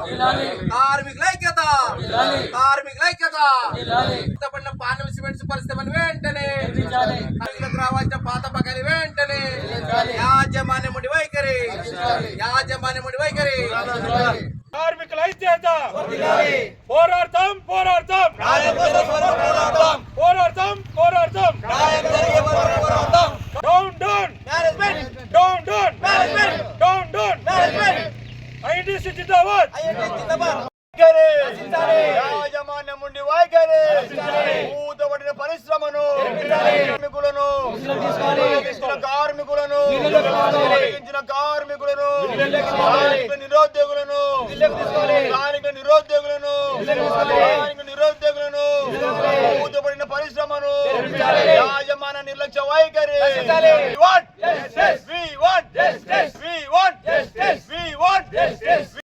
కార్మికుల ఐక్యత. కార్మికుల ఐక్యత. ఇష్టపడిన పార్లమెంట్ సిమెంట్స్ పరిస్థితి వెంటనే. రావాల్సిన పాత బకాయిలు వెంటనే. యాజమాన్యముడి వైఖరి. యాజమాన్యముడి వైఖరి. కార్మికుల ఐక్యత. పోరాడతాం పోరాడతాం. ఐటీసీ జిందాబాద్. యాజమాన్యముడి వైఖరి. ఊతబడిన పరిశ్రమను. కార్మికులను. తొలగించిన కార్మికులను. తొలగించిన కార్మికులను. నిరుద్యోగులను. స్థానిక నిరుద్యోగులను. స్థానిక నిరుద్యోగులను. ఊతబడిన పరిశ్రమను. యాజమాన నిర్లక్ష్య వైఖరి. We want.